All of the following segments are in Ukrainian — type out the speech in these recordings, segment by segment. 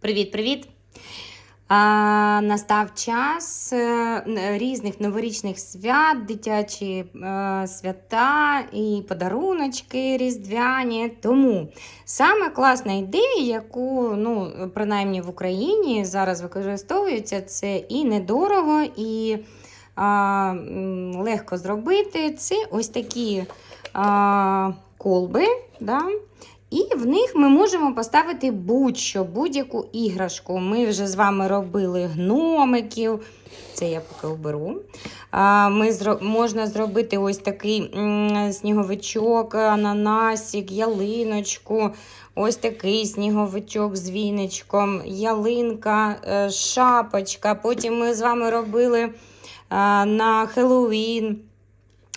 Привіт-привіт! Настав час е, різних новорічних свят, дитячі е, свята і подаруночки різдвяні. Тому саме класна ідея, яку ну, принаймні в Україні зараз використовується, це і недорого, і а, легко зробити. Це ось такі а, колби. Да? І в них ми можемо поставити будь-що, будь-яку іграшку. Ми вже з вами робили гномиків. Це я поки оберу. Ми зро... Можна зробити ось такий сніговичок, ананасик, ялиночку. Ось такий сніговичок з віничком, ялинка, е, шапочка. Потім ми з вами робили а, на Хеллоуін.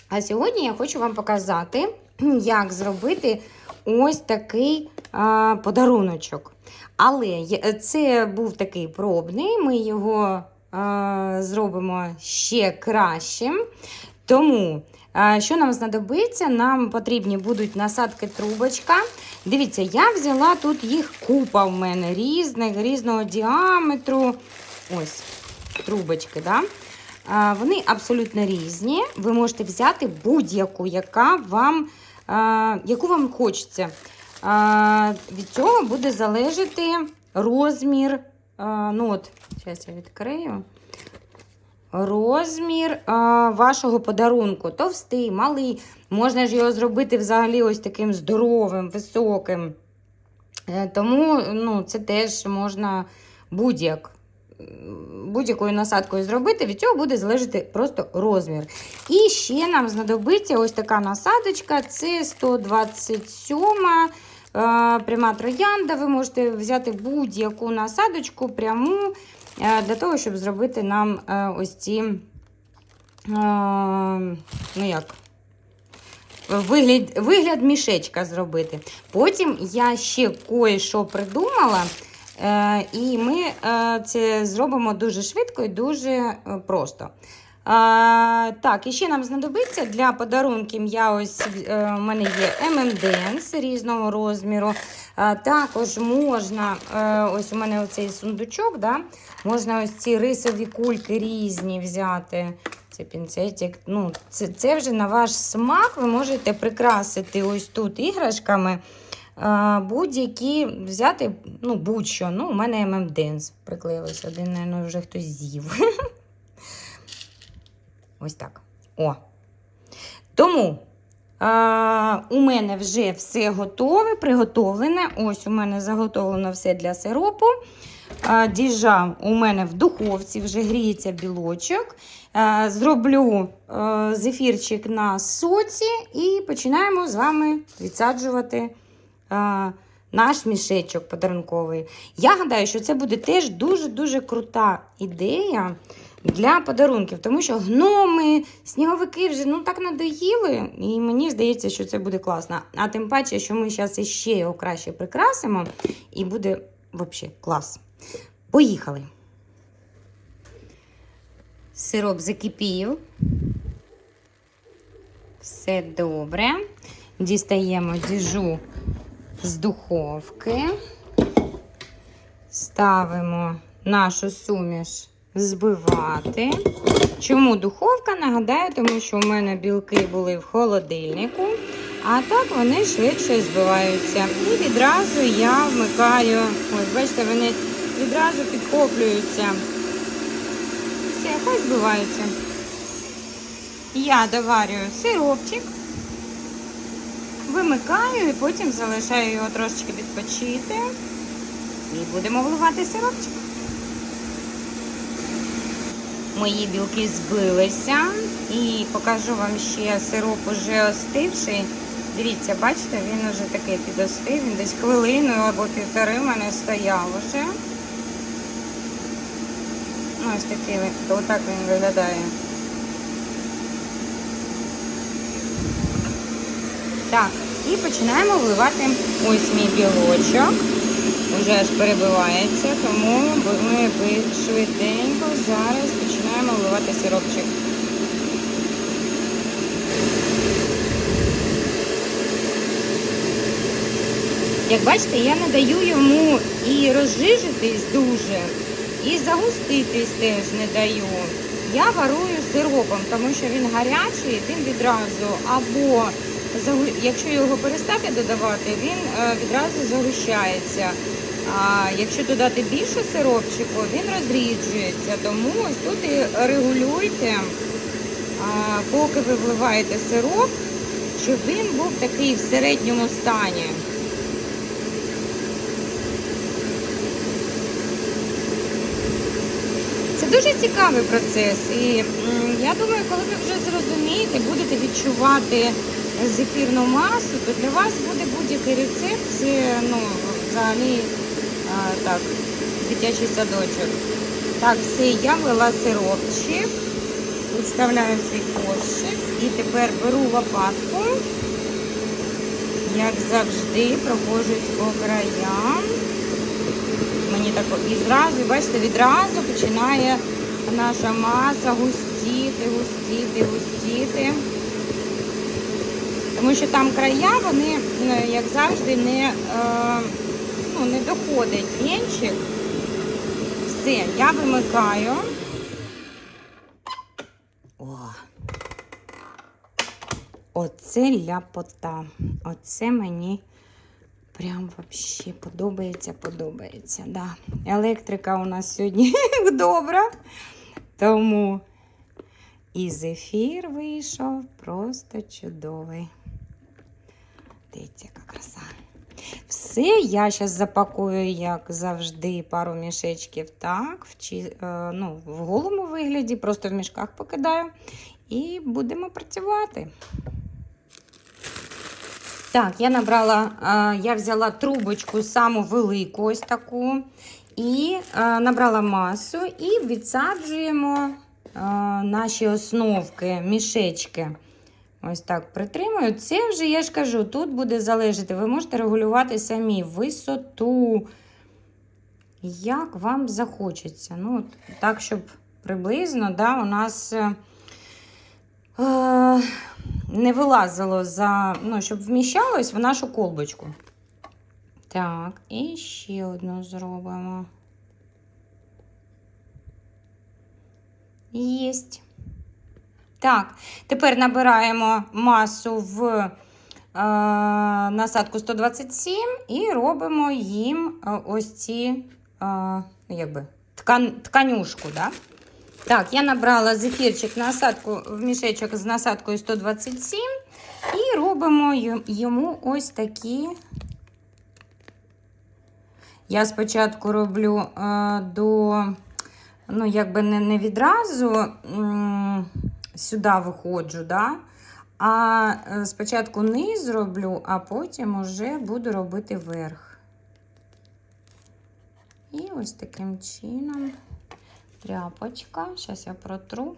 А сьогодні я хочу вам показати, як зробити ось такий а, подаруночок. Але це був такий пробний, ми його а, зробимо ще кращим. Тому, а, що нам знадобиться? Нам потрібні будуть насадки трубочка. Дивіться, я взяла тут їх купа в мене різних, різного діаметру. Ось трубочки. Да? Вони абсолютно різні. Ви можете взяти будь-яку, яка вам, яку вам хочеться. Від цього буде залежати розмір. Ну зараз я відкрию. Розмір а, вашого подарунку. Товстий, малий. Можна ж його зробити взагалі ось таким здоровим, високим. Е, Тому ну, це теж можна будь-як будь-якою насадкою зробити, від цього буде залежати просто розмір. І ще нам знадобиться ось така насадочка, це 127 е, пряма троянда. Ви можете взяти будь-яку насадочку пряму е, для того, щоб зробити нам е, ось ці, ну як, вигляд, вигляд мішечка зробити. Потім я ще кое-що придумала. Е, і ми е, це зробимо дуже швидко і дуже е, просто. Е, так, і ще нам знадобиться для подарунків. Я ось у мене є M&M's різного розміру. Е, також можна, ось у мене оцей сундучок, да? можна ось ці рисові кульки різні взяти. Це пінцетик. Ну, це, це вже на ваш смак. Ви можете прикрасити ось тут іграшками. Будь-які взяти, ну, будь-що. Ну, у мене ММДенс приклеїлось. Один, мабуть, вже хтось з'їв. Ось так. О. Тому а, у мене вже все готове, приготовлене. Ось у мене заготовлено все для сиропу. А, Діжа у мене в духовці вже гріється білочок. А, Зроблю а, зефірчик на соці і починаємо з вами відсаджувати наш мішечок подарунковий. Я гадаю, що це буде теж дуже-дуже крута ідея для подарунків, тому що гноми, сніговики вже ну так надоїли, і мені здається, що це буде класно. А тим паче, що ми зараз іще його краще прикрасимо, і буде взагалі клас. Поїхали. Сироп закипів. Все добре. Дістаємо діжу з духовки. Ставимо нашу суміш збивати. Чому духовка? Нагадаю, тому що у мене білки були в холодильнику, а так вони швидше збиваються. І відразу я вмикаю, ось бачите, вони відразу підхоплюються. Все, хай збиваються. Я доварюю сиропчик. Вимикаю і потім залишаю його трошечки відпочити. І будемо вливати сиропчик. Мої білки збилися. І покажу вам ще сироп уже остивший. Дивіться, бачите, він вже такий підостив, він десь хвилину або півтори в мене стояв уже. Ну, ось такий, отак він виглядає. Так, і починаємо вливати ось мій білочок. Уже аж перебивається, тому ми швиденько зараз починаємо вливати сиропчик. Як бачите, я не даю йому і розжижитись дуже, і загуститись теж не даю. Я варую сиропом, тому що він гарячий, він відразу або якщо його перестати додавати, він е, відразу загущається. А якщо додати більше сиропчику, він розріджується. Тому ось тут і регулюйте, поки ви вливаєте сироп, щоб він був такий в середньому стані. Це дуже цікавий процес. І я думаю, коли ви вже зрозумієте, будете відчувати зефірну масу, то для вас буде будь-який рецепт. Це ну, взагалі а, так, дитячий садочок. Так, все, я ввела сиропчик, відставляю свій кошик і тепер беру лопатку, як завжди, проходжусь по краям. Мені так і зразу, бачите, відразу починає наша маса густіти, густіти, густіти. Тому що там края, вони, е, як завжди, не, е, ну, не доходить вінчик. Все, я вимикаю. О. Оце ляпота. Оце мені прям вообще подобається, подобається. Да. Електрика у нас сьогодні добра. Тому і зефір вийшов просто чудовий. Дивіться, яка краса. Все, я зараз запакую, як завжди, пару мішечків так, в, чи, е, ну, в голому вигляді, просто в мішках покидаю. І будемо працювати. Так, я набрала, е, я взяла трубочку саму велику, ось таку, і е, набрала масу і відсаджуємо наші основки, мішечки. Ось так притримую. Це вже, я ж кажу, тут буде залежати. Ви можете регулювати самі висоту, як вам захочеться. Ну, от Так, щоб приблизно да, у нас. е, е, не вилазило за, ну, щоб вміщалось в нашу колбочку. Так, і ще одну зробимо. Єсть. Так, тепер набираємо масу в е, насадку 127 і робимо їм е, ось ці, е, якби, ткан, тканюшку, да? Так, я набрала зефірчик насадку в мішечок з насадкою 127 і робимо йому ось такі. Я спочатку роблю е, до, ну, якби не, не відразу м, сюди виходжу, да? а е, спочатку низ роблю, а потім уже буду робити верх. І ось таким чином тряпочка. Зараз я протру.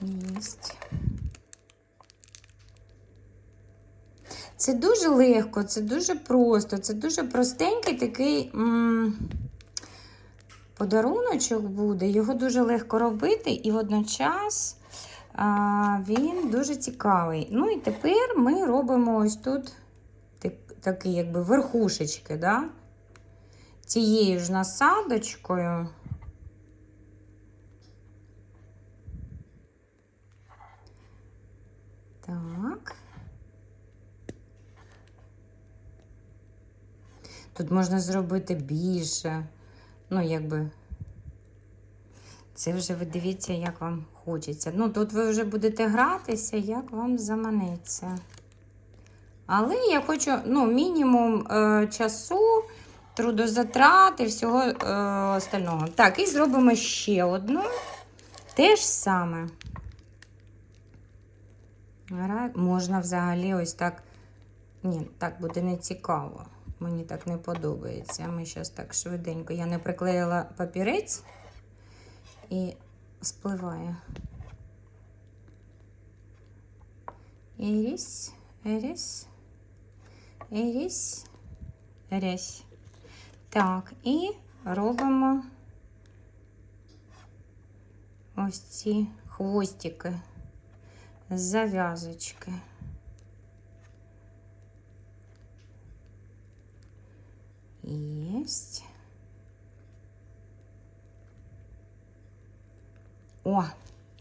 Єсть. Це дуже легко, це дуже просто, це дуже простенький такий подаруночок буде. Його дуже легко робити і водночас а, він дуже цікавий. Ну і тепер ми робимо ось тут так, такі якби верхушечки, да? цією ж насадочкою. Так. Тут можна зробити більше. Ну, якби. Це вже ви дивіться, як вам хочеться. Ну, тут ви вже будете гратися, як вам заманеться. Але я хочу, ну, мінімум е, часу, трудозатрат і всього е, остального. Так, і зробимо ще одну. Те ж саме. Можна взагалі ось так. Ні, так буде не цікаво. Мені так не подобається. Ми зараз так швиденько. Я не приклеїла папірець і спливає. Іріс, іріс, іріс, іріс. Так, і робимо ось ці хвостики, зав'язочки. Єсть. О,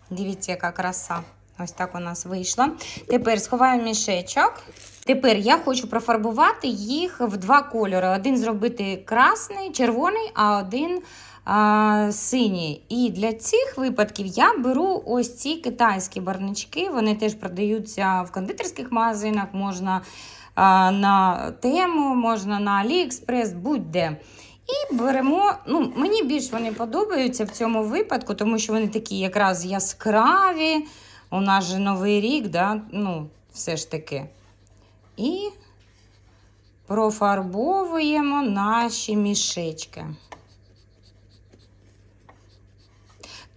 дивіться, яка краса. Ось так у нас вийшло. Тепер сховаю мішечок. Тепер я хочу профарбувати їх в два кольори. Один зробити красний, червоний, а один а, синій. І для цих випадків я беру ось ці китайські барнички. Вони теж продаються в кондитерських магазинах, можна на тему, можна на AliExpress, будь-де. І беремо, ну, мені більш вони подобаються в цьому випадку, тому що вони такі якраз яскраві. У нас же Новий рік, да? ну, все ж таки. І профарбовуємо наші мішечки.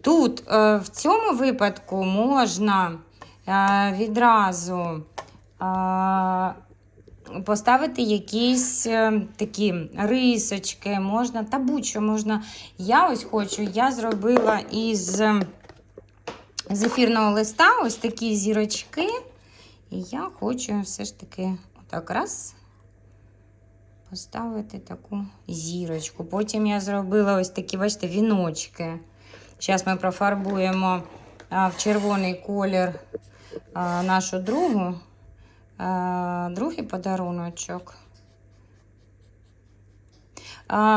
Тут е, в цьому випадку можна е, відразу е, поставити якісь е, такі рисочки, можна, та будь-що можна. Я ось хочу, я зробила із з ефірного листа ось такі зірочки. І я хочу все ж таки отак раз поставити таку зірочку. Потім я зробила ось такі, бачите, віночки. Зараз ми профарбуємо в червоний колір нашу другу, другий подаруночок.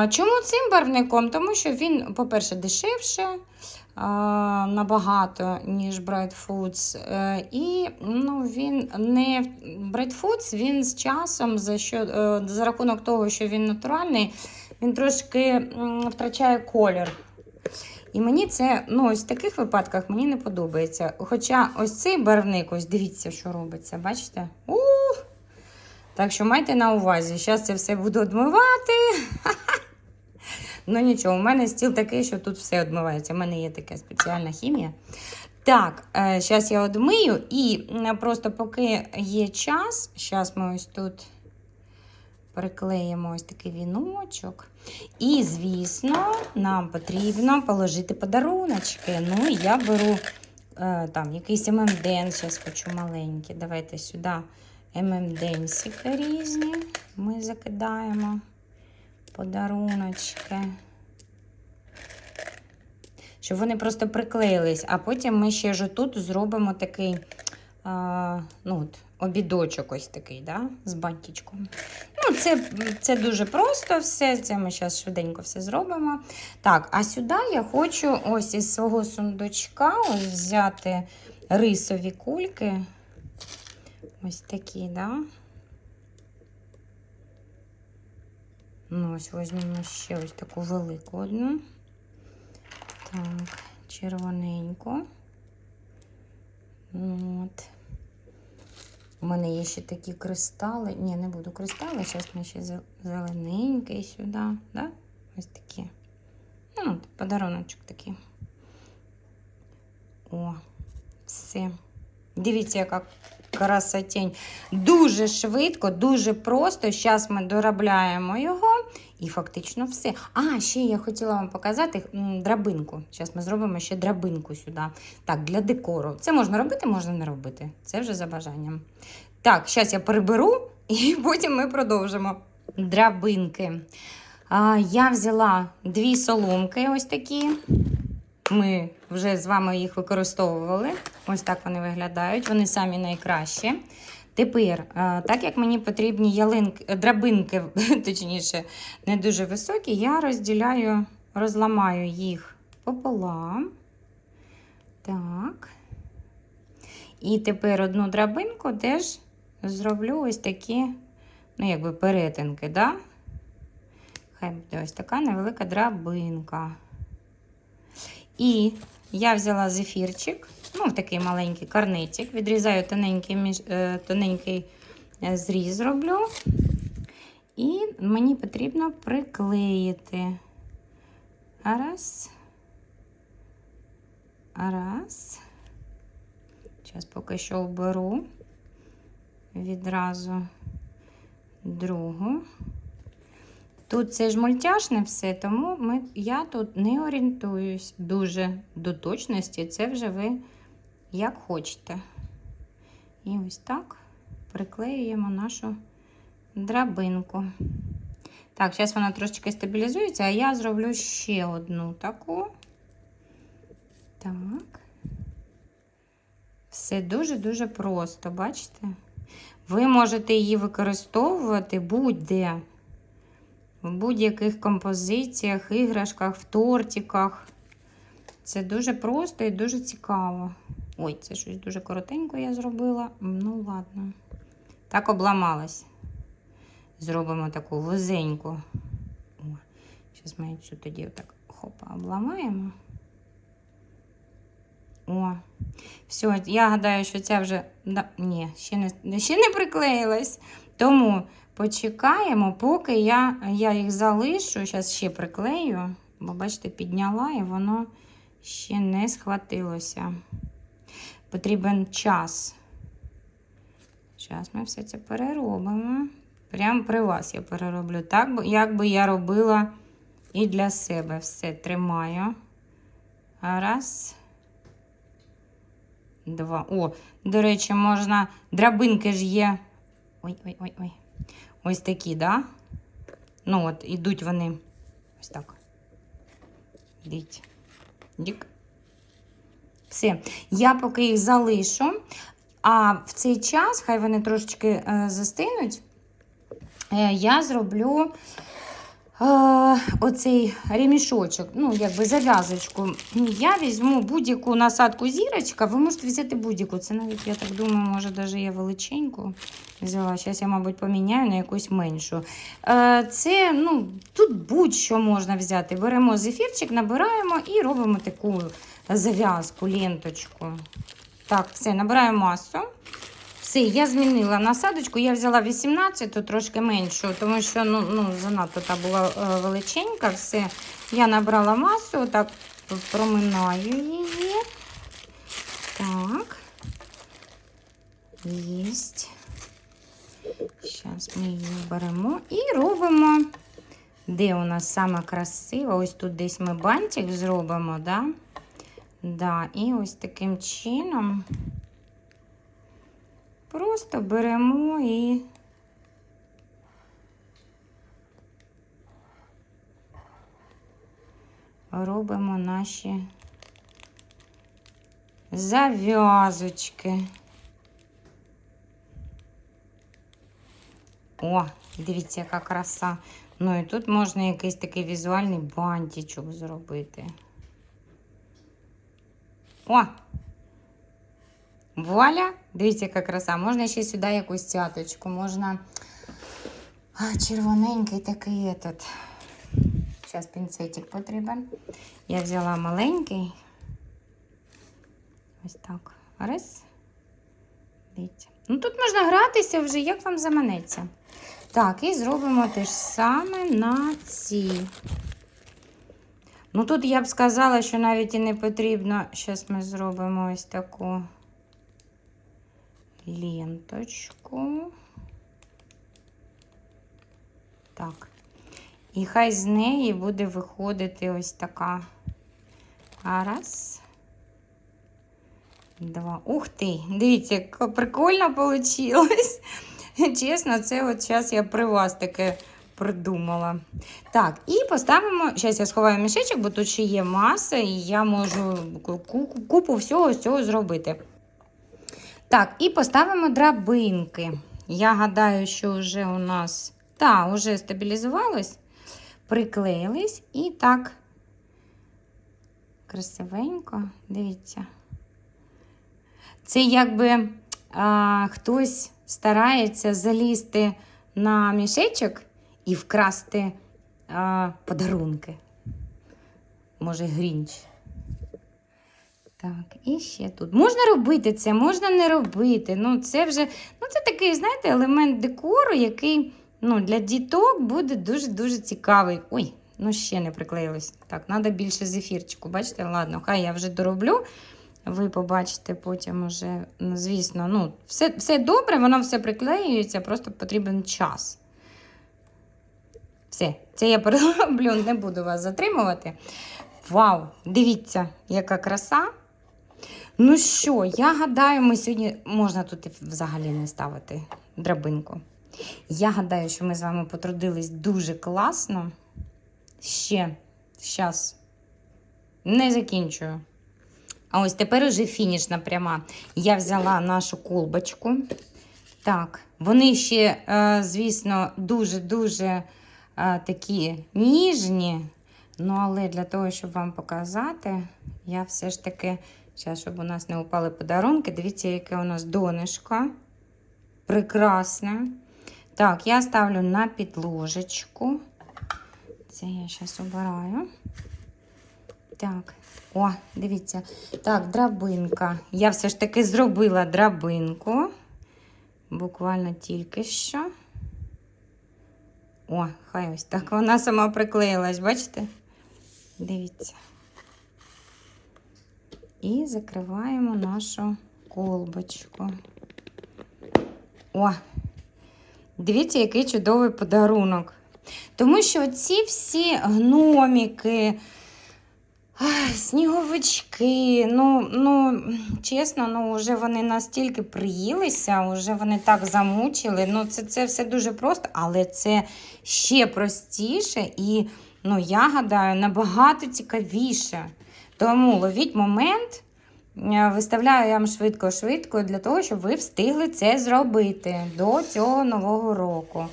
Чому цим барвником? Тому що він, по-перше, дешевше набагато, ніж Bright Foods. Е, І ну, він не Bright Foods, він з часом, за, що, е, за рахунок того, що він натуральний, він трошки втрачає колір. І мені це, ну, ось в таких випадках мені не подобається. Хоча ось цей барвник, ось дивіться, що робиться, бачите? Ух! Так що майте на увазі, зараз це все буду відмивати. Ну нічого, у мене стіл такий, що тут все відмивається. У мене є така спеціальна хімія. Так, зараз я одмию і просто поки є час, зараз ми ось тут приклеїмо ось такий віночок. І, звісно, нам потрібно положити подаруночки. Ну, я беру е, там якийсь ММДН, зараз хочу маленький. Давайте сюди ММДНсики різні. Ми закидаємо подаруночки. Щоб вони просто приклеїлись, а потім ми ще ж тут зробимо такий а, ну, от, обідочок ось такий, да? з бантичком. Ну, це, це дуже просто все. Це ми зараз швиденько все зробимо. Так, а сюди я хочу ось із свого сундучка ось взяти рисові кульки. Ось такі, да? Ну, ось візьмемо ще ось таку велику одну. Так, червоненьку. От. У мене є ще такі кристали. Ні, не буду кристали. Зараз ми ще зелененький сюди. Да? Ось такі. Ну, от, подаруночок такий. О, все. Дивіться, яка красотень. Дуже швидко, дуже просто. Зараз ми доробляємо його і фактично все. А, ще я хотіла вам показати драбинку. Зараз ми зробимо ще драбинку сюди. Так, для декору. Це можна робити, можна не робити. Це вже за бажанням. Так, зараз я переберу і потім ми продовжимо. Драбинки. А, я взяла дві соломки, ось такі. Ми вже з вами їх використовували. Ось так вони виглядають. Вони самі найкращі. Тепер, е, так як мені потрібні ялинки, драбинки, точніше, не дуже високі, я розділяю, розламаю їх пополам. Так. І тепер одну драбинку теж зроблю ось такі, ну, якби перетинки, да? Хай буде ось така невелика драбинка. І я взяла зефірчик, ну, такий маленький карнитик, відрізаю тоненький, між, е, тоненький е, зріз роблю. І мені потрібно приклеїти. Раз. Раз. Зараз поки що оберу відразу другу. Тут це ж мультяшне все, тому ми, я тут не орієнтуюсь дуже до точності. Це вже ви як хочете. І ось так приклеюємо нашу драбинку. Так, зараз вона трошечки стабілізується, а я зроблю ще одну таку. Так. Все дуже-дуже просто, бачите? Ви можете її використовувати будь-де. В будь-яких композиціях, іграшках, в тортиках. Це дуже просто і дуже цікаво. Ой, це щось дуже коротенько я зробила. Ну, ладно. Так обламалась. Зробимо таку вузеньку. Зараз ми цю тоді отак хопа обламаємо. О, все, я гадаю, що ця вже. Да, ні, ще не, ще не приклеїлась. Тому почекаємо, поки я, я їх залишу. Зараз ще приклею, бо, бачите, підняла і воно ще не схватилося. Потрібен час. Зараз ми все це переробимо. Прямо при вас я перероблю. Так, як би я робила і для себе. Все тримаю. Раз. Два. О, до речі, можна. Драбинки ж є. Ой, ой, ой, ой. Ось такі, да? Ну, от, ідуть вони. Ось так. Дивіться. Дік. Все. Я поки їх залишу. А в цей час, хай вони трошечки е, застинуть, е, я зроблю е, оцей ремішочок, ну, якби зав'язочку. Я візьму будь-яку насадку зірочка, ви можете взяти будь-яку. Це навіть, я так думаю, може, навіть я величеньку взяла. Зараз я, мабуть, поміняю на якусь меншу. Це, ну, тут будь-що можна взяти. Беремо зефірчик, набираємо і робимо таку зав'язку, ленточку. Так, все, набираю масу. Все, я змінила насадочку. Я взяла 18, то трошки меншу, тому що ну, ну, занадто та була е, величенька. Все, я набрала масу, так проминаю її. Так. Єсть. Зараз ми її беремо і робимо. Де у нас саме красиво? Ось тут десь ми бантик зробимо, да? Да, і ось таким чином просто беремо і робимо наші зав'язочки. О, дивіться, яка краса. Ну і тут можна якийсь такий візуальний бантичок зробити. О! Вуаля! Дивіться, яка краса. Можна ще сюди якусь цяточку, можна а, червоненький такий этот. Зараз пінцетик потрібен. Я взяла маленький. Ось так. Раз. Дивіться. Ну тут можна гратися вже, як вам заманеться. Так, і зробимо те ж саме на ці. Ну тут я б сказала, що навіть і не потрібно. Зараз ми зробимо ось таку ленточку. Так. І хай з неї буде виходити ось така. Раз. Два. Ух ти! Дивіться, як прикольно вийшло. Чесно, це от зараз я при вас таке придумала. Так, і поставимо. Зараз я сховаю мішечок, бо тут ще є маса, і я можу купу всього з цього зробити. Так, і поставимо драбинки. Я гадаю, що вже у нас та, вже стабілізувалось, приклеїлись і так красивенько, дивіться. Це якби а, хтось старається залізти на мішечок і вкрасти а, подарунки. Може, грінч. Так, і ще тут. Можна робити це, можна не робити. Ну, це вже ну, це такий, знаєте, елемент декору, який ну, для діток буде дуже-дуже цікавий. Ой, ну ще не приклеїлось. Так, треба більше зефірчику. Бачите, ладно, хай я вже дороблю. Ви побачите потім уже, ну, звісно, ну, все, все добре, воно все приклеюється, просто потрібен час. Все, це я перероблю, не буду вас затримувати. Вау! Дивіться, яка краса. Ну що, я гадаю, ми сьогодні можна тут взагалі не ставити драбинку. Я гадаю, що ми з вами потрудились дуже класно. Ще, зараз, не закінчую. А ось тепер уже фінішна пряма. Я взяла нашу колбочку. Так, вони ще, е, звісно, дуже-дуже такі ніжні. Ну, але для того, щоб вам показати, я все ж таки, зараз, щоб у нас не упали подарунки, дивіться, яке у нас донышко. Прекрасне. Так, я ставлю на підложечку. Це я зараз обираю. Так, о, дивіться. Так, драбинка. Я все ж таки зробила драбинку. Буквально тільки що. О, хай ось так вона сама приклеїлась, бачите? Дивіться. І закриваємо нашу колбочку. О, дивіться, який чудовий подарунок. Тому що ці всі гноміки, сніговички, ну, ну, чесно, ну, вже вони настільки приїлися, вже вони так замучили. Ну, це, це все дуже просто, але це ще простіше і, ну, я гадаю, набагато цікавіше. Тому ловіть момент. Е, Виставляю я вам швидко-швидко для того, щоб ви встигли це зробити до цього нового року.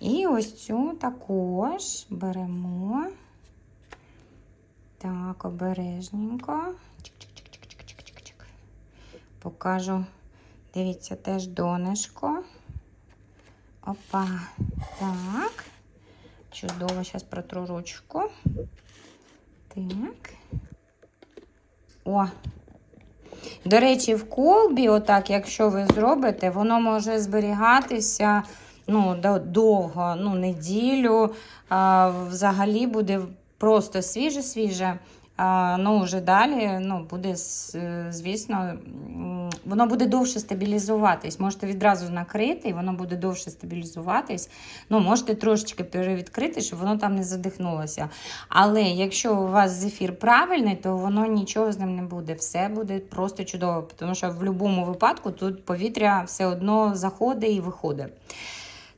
І ось цю також беремо. Так, обережненько. Чик-чик-чик-чик-чик-чик-чик. Покажу. Дивіться, теж донышко. Опа. Так. Чудово, зараз протру ручку. Так. О. До речі, в колбі, отак, якщо ви зробите, воно може зберігатися ну, довго, ну, неділю. А, взагалі буде просто свіже-свіже. Ну, вже далі ну, буде, е, звісно, воно буде довше стабілізуватись. Можете відразу накрити, і воно буде довше стабілізуватись. Ну, можете трошечки перевідкрити, щоб воно там не задихнулося. Але якщо у вас зефір правильний, то воно нічого з ним не буде. Все буде просто чудово, тому що в будь-якому випадку тут повітря все одно заходить і виходить.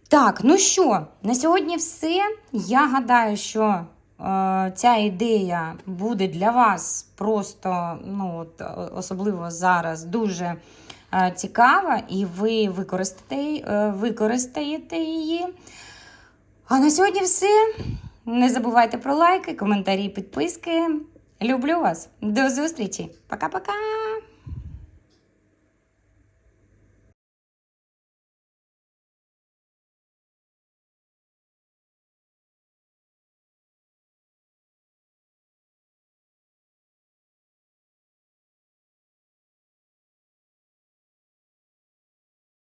Так, ну що, на сьогодні все. Я гадаю, що ця ідея буде для вас просто, ну, от, е, особливо зараз, дуже е, цікава, і ви використаєте, е, використаєте її. А на сьогодні все. Не забувайте про лайки, коментарі, підписки. Люблю вас. До зустрічі. Пока-пока.